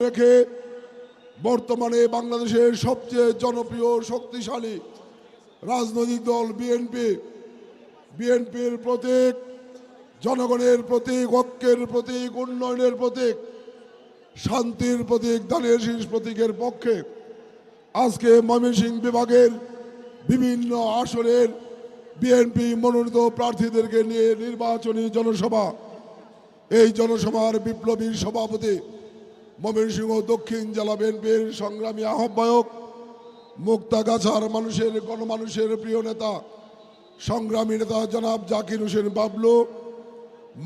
রেখে বর্তমানে বাংলাদেশের সবচেয়ে জনপ্রিয় শক্তিশালী রাজনৈতিক দল বিএনপি বিএনপির প্রতীক, জনগণের প্রতীক, ঐক্যের প্রতীক, উন্নয়নের প্রতীক, শান্তির প্রতীক, দানের শীর্ষ প্রতীকের পক্ষে আজকে ময়মনসিংহ বিভাগের বিভিন্ন আসনের বিএনপি মনোনীত প্রার্থীদেরকে নিয়ে নির্বাচনী জনসভা। এই জনসভার বিপ্লবী সভাপতি ময়মনসিংহ দক্ষিণ জেলা বিএনপির সংগ্রামী আহ্বায়ক, মুক্তাগাছার মানুষের গণমানুষের প্রিয় নেতা, সংগ্রামী নেতা জনাব জাকির হোসেন বাবলু,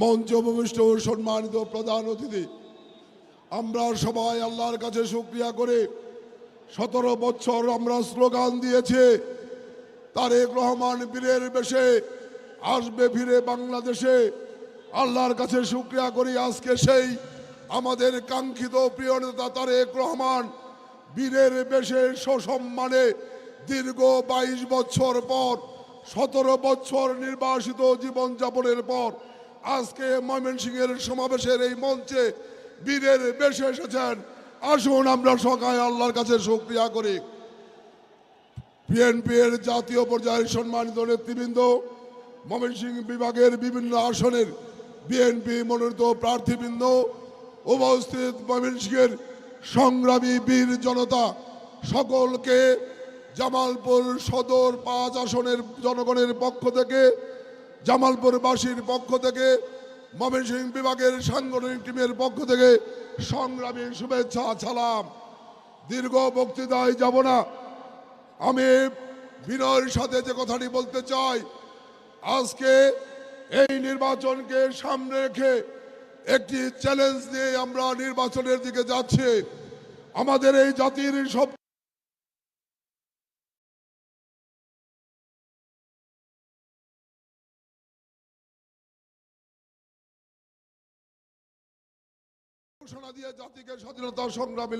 মঞ্চ ভূমিষ্ঠ সম্মানিত প্রধান অতিথি। আমরা সবাই আল্লাহর কাছে শুক্রিয়া করে সতেরো বছর আমরা স্লোগান দিয়েছে, তারেক রহমান বীরের বেশে আসবে ফিরে বাংলাদেশে। আল্লাহর কাছে শুক্রিয়া করি আজকে সেই আমাদের কাঙ্ক্ষিত প্রিয় নেতা তারেক রহমান, বীরের বেশে সসম্মানে দীর্ঘ বাইশ বছর পর, সতেরো বছর নির্বাসিত জীবনযাপনের পর, আজকে ময়মনসিংহের সমাবেশের এই মঞ্চে বীরের বেশে এসেছেন। আসুন আমরা সকালে আল্লাহর কাছে শুক্রিয়া করি। বিএনপির জাতীয় পর্যায়ের সম্মানিত নেতৃবৃন্দ, ময়মনসিংহ বিভাগের বিভিন্ন আসনের বিএনপি মনোনীত প্রার্থীবৃন্দ উপস্থিত ময়মনসিংহের সংগ্রামী বীর জনতা সকলকে জামালপুর সদর পাঁচ আসনের জনগণের পক্ষ থেকে, জামালপুরবাসীর পক্ষ থেকে ময়মনসিংহ বিভাগের সাংগঠনিক টিমের পক্ষ থেকে সংগ্রামী শুভেচ্ছা ছালাম দীর্ঘ বক্তৃতায় যাব না। আমি বিনয়ের সাথে যে কথাটি বলতে চাই, আজকে এই নির্বাচনকে সামনে রেখে একটি চ্যালেঞ্জ নিয়ে আমরা নির্বাচনের দিকে যাচ্ছি। আমাদের এই জাতির সব ঘোষণা দিয়ে জাতিকে স্বাধীনতা সংগ্রামে